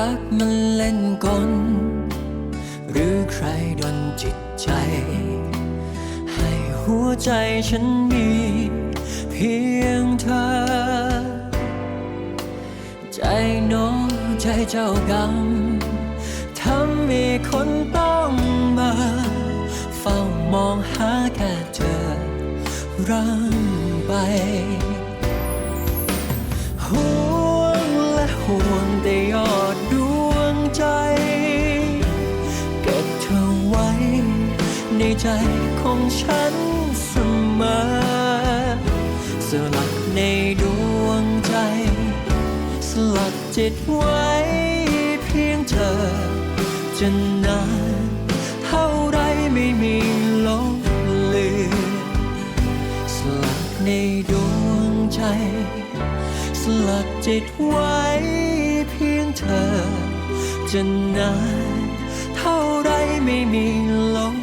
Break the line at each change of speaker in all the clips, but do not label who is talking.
รักมันเล่นกล หรือใครดนจิตใจ ให้หัวใจฉันมีเพียงเธอ ใจโน้องใจเจ้ากรรมทำให้คนต้องมาเฝ้ามองหาแค่เธอร่ำไปห่วงและห่วงแต่ยอด ในใจของฉันเสมอสลักในดวงใจ สลักจิตไว้เพียงเธอจะนานเท่าไรไม่มีลบเลือนสลักในดวงใจ สลักจิตไว้เพียงเธอจะนานเท่าไรไม่มีลบ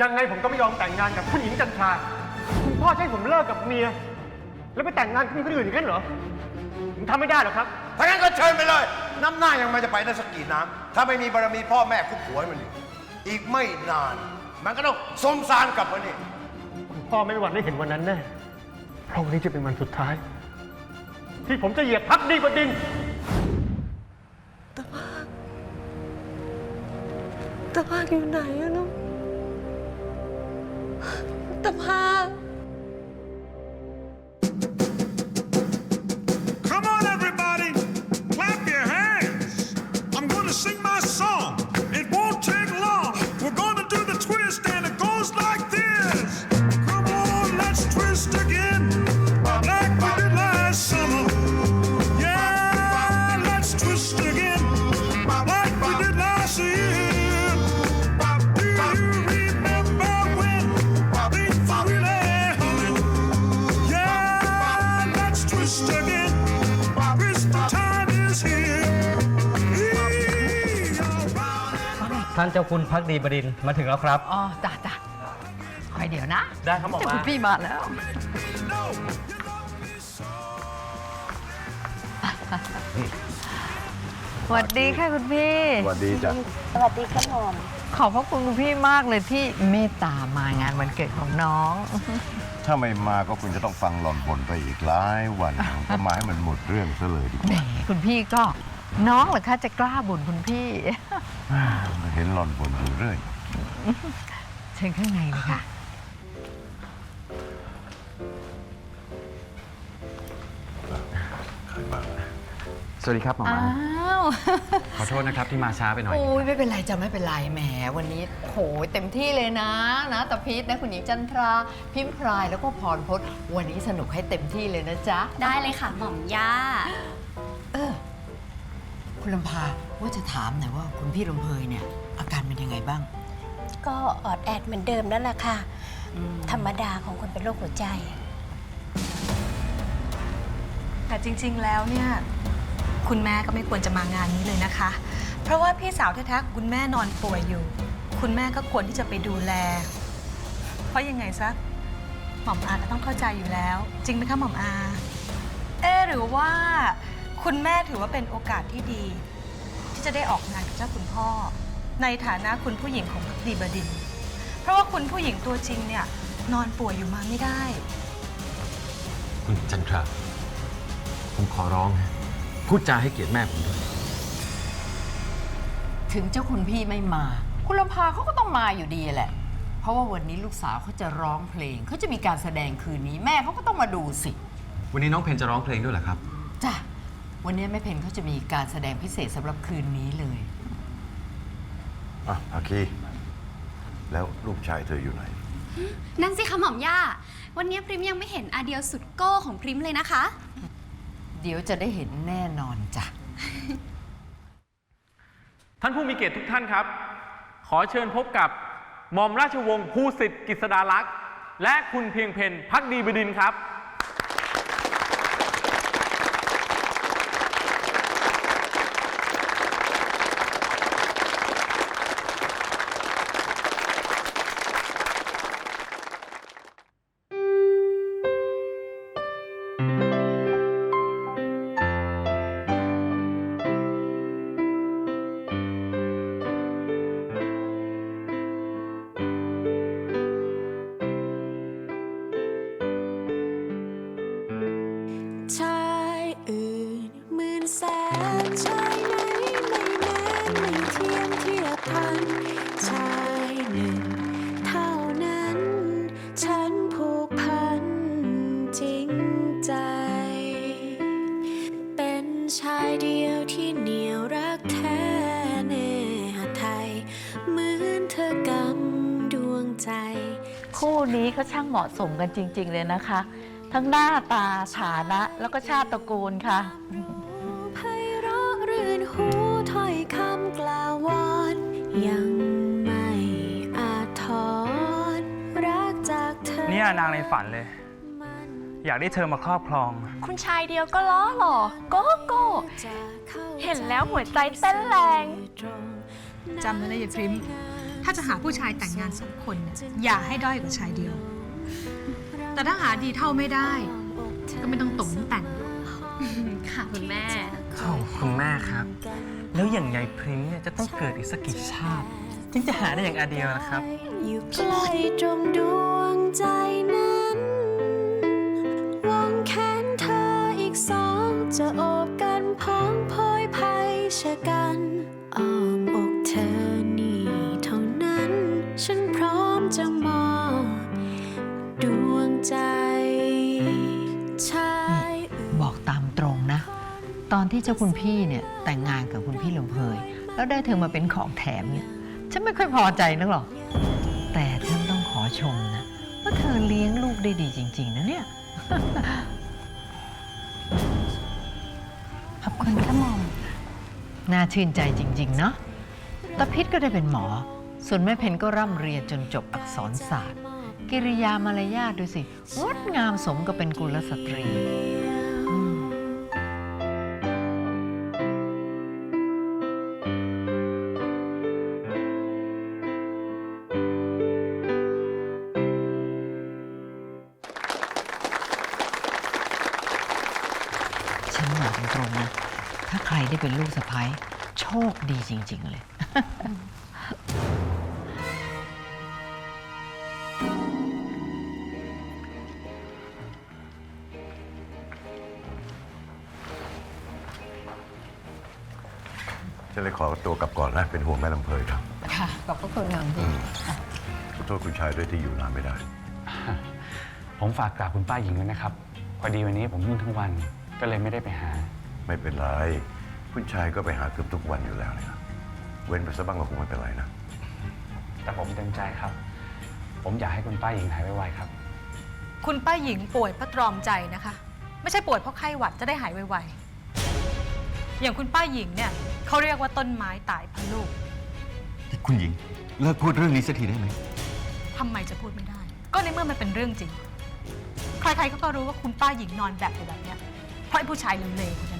ยังไงผมก็ไม่ยอมแต่งงานกับผู้หญิงจันทรา คุณพ่อจะให้ผมเลิกกับเมีย แล้วไปแต่งงานกับคนอื่นอีกงั้นเหรอ ผมทำไม่ได้หรอกครับ
ถ้างั้นก็เชิญไปเลย น้ำหน้ายังไม่จะไปได้สักกี่น้ำถ้าไม่มีบารมีพ่อแม่คุกหัวให้มันอยู่อีกไม่นาน มันก็ต้องสมสารกลับมานี่
คุณพ่อไม่มีวันได้เห็นวันนั้นแน่ เพราะวันนี้จะเป็นวันสุดท้าย ที่ผมจะเหยียบพักดีบนดิน
ตะภาคอยู่ไหนอะลูก ตะภา
ท่านเจ้าคุณพักดีบดินทร์มาถึงแล้วครับ
อ๋อจ้ะจ้ะคอยเดี๋ยวนะ
ได้ครับหมอ
เจ้า
มา
คุณพี่มาแล้ว สวัสดีค่ะคุณพี่
สวัสดีจ้ะ
สวัสดีครับหมอม
ขอบพระคุณคุณพี่มากเลยที่เมตตามางานวันเกิดของน้อง
ถ้าไม่มาก็คุณจะต้องฟังหล่อนบ่นไปอีกหลายวัน ก็มาให้มันหมดเรื่องซะเลยดีก
แหม
ว่า
คุณพี่ก็ น้องเหรอคะจะกล้าบ่นคุณพี่
เห็นหล่อนบ่นอยู่เรื่อย
เชิญข้างในเลยค่ะ
สวัสดีครับหมอ
อ้า
มาวขอโทษนะครับที่มาช้าไปหน่อย
โอ้ยไม่เป็นไรจ้ะไม่เป็นไรแหมวันนี้โหเต็มที่เลยนะนะตะพีทนะคุณหญิงจันทรา พิมพรายแล้วก็พรพศวันนี้สนุกให้เต็มที่เลยนะจ๊ะ
ได้เลยค่ะหม่อมย่า
เออ คุณลำพาว่าจะถามหน่อยว่าคุณพี่ลำเพยเนี่ย อาการเป็นยังไงบ้าง
ก็ออดแอดเหมือนเดิมนั่นแหละค่ะ ธรรมดาของคนเป็นโรคหัวใจ
แต่จริงๆแล้วเนี่ย คุณแม่ก็ไม่ควรจะมางานนี้เลยนะคะ เพราะว่าพี่สาวแท้ๆของคุณแม่นอนป่วยอยู่ คุณแม่ก็ควรที่จะไปดูแล เพราะยังไงซะหม่อมอาก็ต้องเข้าใจอยู่แล้ว จริงไหมคะหม่อมอา เอ๊ะหรือว่า คุณแม่ถือว่าเป็นโอกาสที่ดี ที่จะได้ออกงานกับเจ้าคุณพ่อ ในฐานะคุณผู้หญิงของพักดีบดินทร์เพราะว่าคุณผู้หญิงตัวจริงเนี่ยนอนป่วยอยู่มาไม่ได้
คุณจันทราผมขอร้องนะพูดจาให้เกียรติแม่ผมด้วย
ถึงเจ้าคุณพี่ไม่มา คุณลำพาเขาก็ต้องมาอยู่ดีแหละ เพราะว่าวันนี้ลูกสาวเขาจะร้องเพลงเขาจะมีการแสดงคืนนี้แม่เขาก็ต้องมาดูสิ
วันนี้น้องเพนจะร้องเพลงด้วยเหรอครับ
จ้ะ วันนี้แม่เพนเขาจะมีการแสดงพิเศษสำหรับคืนนี้เลย
อะอาคีแล้วลูกชายเธออยู่ไหน
นั่นสิคะหม่อมย่า วันนี้พริมยังไม่เห็นอาเดียวสุดโก้ของพริมเลยนะคะ
เดี๋ยวจะได้เห็นแน่นอนจ้ะ
ท่านผู้มีเกียรติทุกท่านครับ ขอเชิญพบกับหม่อมราชวงศ์ภูสิทธิ์กิษดาลักษณ์และคุณเพียงเพนพักดีบดินทร์ครับ
ชายเดียวที่เหนียวรักแท้แน่หาไทย เหมือนเธอกำดวงใจ
คู่นี้เขาช่างเหมาะสมกันจริง ๆ เลยนะคะ ทั้งหน้าตาฐานะแล้วก็ชาติตระกูลค่ะ
ไพเราะรื่นหูถ้อยคำกล่าววอน ยังไม่อาจถอนรักจากเธอ
เนี่ยนางในฝันเลย
มัน
อยากได้เธอมาครอบครอง
คุณชายเดียวก็ล้อหล่อโก้โก้
จะข้า
เห็นแล้วหัวใจเต้นแรง
ตรง
จำไว้นะอย่าพริม ถ้าจะหาผู้ชายแต่งงานสองคนเนี่ยอย่าให้ด้อยกว่าชายเดียว แต่ถ้าหาดีเท่าไม่ได้ ก็ไม่ต้องตกแต่ง
ค่ะคุณแม่
โอ้คุณแม่ครับ แล้วอย่างยายพริ้งเนี่ยจะต้องเกิดอีกสักกี่ชาติจึงจะหาได้อย่างอาเดียวนะครับ
อยู่ใกล้ตรงดวงใจนั้น จะโอบกันพ้องพอยภัยชะกันอ้อมอกเธอนี่เท่านั้น ฉันพร้อมจะมอบดวงใจชาย
บอกตามตรงนะ ตอนที่เจ้าคุณพี่เนี่ยแต่งงานกับคุณพี่ลำเพยแล้วได้เธอมาเป็นของแถมเนี่ย ฉันไม่ค่อยพอใจนักหรอก แต่ฉันต้องขอชมนะ ว่าเธอเลี้ยงลูกได้ดีจริง ๆ นะเนี่ย
คุณค่ะหม่อม
น่าชื่นใจจริง ๆ เนาะตาพิษก็ได้เป็นหมอ ส่วนแม่เพนก็ร่ำเรียนจนจบอักษรศาสตร์ กิริยามารยาทดูสิงดงามสมกับเป็นกุลสตรี ดีจริง ๆ เลย
ฉันเลยขอตัวกลับก่อนนะ เป็นห่วงแม่ลำเพยครับ
ค่ะ ขอบพระคุณนางพี่
ขอโทษคุณชายด้วยที่อยู่นานไม่ได้
ผมฝากกราบคุณป้าหญิงด้วยนะครับ พอดีวันนี้ผมยุ่งทั้งวันก็เลยไม่ได้ไปหา
ไม่เป็นไร คุณชายก็ไปหาเกือบทุกวันอยู่แล้วเนี่ยเว้นไปซะบ้างก็คงไม่เป็นไรนะ
แต่ผมเต็มใจครับ ผมอยากให้คุณป้าหญิงหายไวๆครับ
คุณป้าหญิงป่วยเพราะตรอมใจนะคะ ไม่ใช่ป่วยเพราะไข้หวัดจะได้หายไวๆ อย่างคุณป้าหญิงเนี่ยเขาเรียกว่าต้นไม้ตายเพราะลูก
คุณหญิงเลิกพูดเรื่องนี้สักทีได้ไหม
ทำไมจะพูดไม่ได้ ก็ในเมื่อมันเป็นเรื่องจริง ใครๆก็รู้ว่าคุณป้าหญิงนอนแบบอยู่แบบเนี้ยเพราะไอ้ผู้ชายเลวๆคนนั้น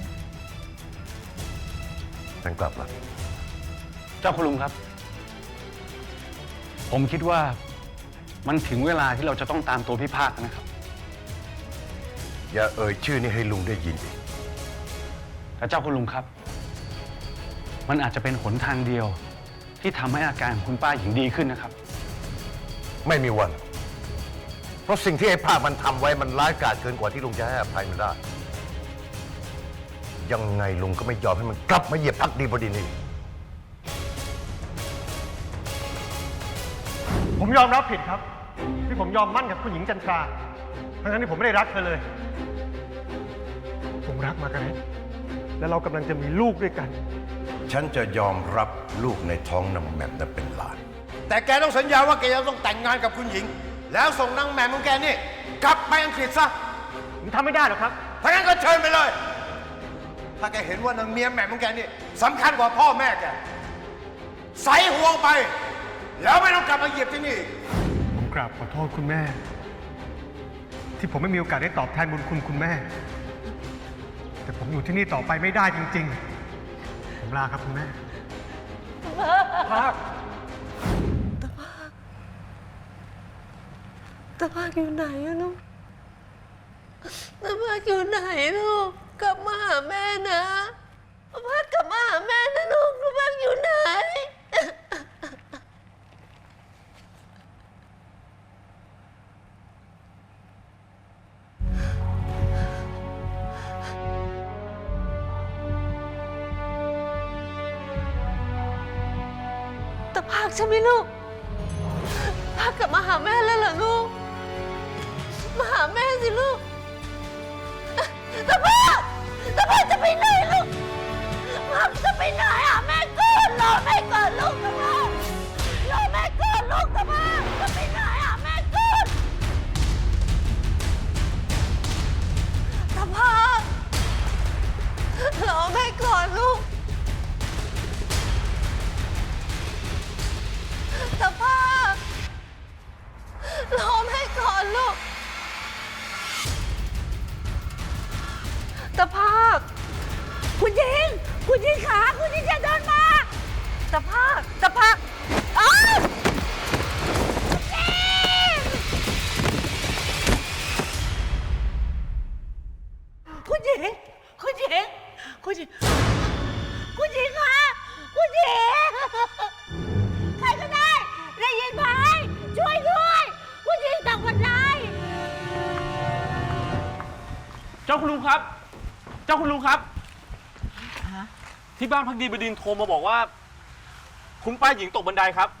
ฉันกลับละ
เจ้าคุณลุงครับ ผมคิดว่ามันถึงเวลาที่เราจะต้องตามตัวพี่ภาคแล้วนะครับ
อย่าเอ่ยชื่อนี้ให้ลุงได้ยินอีก
แต่เจ้าคุณลุงครับ มันอาจจะเป็นหนทางเดียว ที่ทำให้อาการของคุณป้าหญิงดีขึ้นนะครับ
ไม่มีวัน เพราะสิ่งที่ไอ้ภาคมันทำไว้มันร้ายกาจเกินกว่าที่ลุงจะให้อภัยมันได้ ยังไงลุงก็ไม่ยอมให้มันกลับมาเหยียบพักดีบดินทร์อีก
ผมยอมรับผิดครับ ที่ผมยอมมั่นกับคุณหญิงจันทราทั้งนั้นที่ผมไม่ได้รักเธอเลย ผมรักมากันเนตและเรากำลังจะมีลูกด้วยกัน
ฉันจะยอมรับลูกในท้องนางแหม่มนั้นเป็นหลาน แต่แกต้องสัญญาว่าแกจะต้องแต่งงานกับคุณหญิง แล้วส่งนางแหม่มของแกนี่ กลับไปอังกฤษซะ
ผมทำไม่ได้หรอกครับ
ถ้างั้นก็เชิญไปเลย ถ้าแกเห็นว่านางเมียแหม่มของแกนี่สำคัญกว่าพ่อแม่แกใส่ห่วงไป แล้วไม่ต้องกลับมาเหยียบที่นี่อีก
ผมกราบขอโทษคุณแม่ ที่ผมไม่มีโอกาสได้ตอบแทนบุญคุณคุณแม่ แต่ผมอยู่ที่นี่ต่อไปไม่ได้จริงๆ ผมลาครับคุณแม่ ภาค
ตาภาคอยู่ไหนอะลูกตาภาคอยู่ไหนลูก กลับมาหาแม่นะตาภาคกลับมาหาแม่นะลูกตาภาคอยู่ไหนตาภาคใช่ไหมลูกภาคกลับมาหาแม่แล้วเหรอลูก มาหาแม่สิลูกตาภา รอแม่ก่อนลูกตะภาคคุณยิง คุณยิงขา คุณยิงจะเดินมาตะภาคตะภาค
จ้าคุณลุงครับ เจ้าคุณลุงครับ ที่บ้านพักดีบดินทร์โทรมาบอกว่า คุณป้าหญิงตกบันไดครับ
ฮะ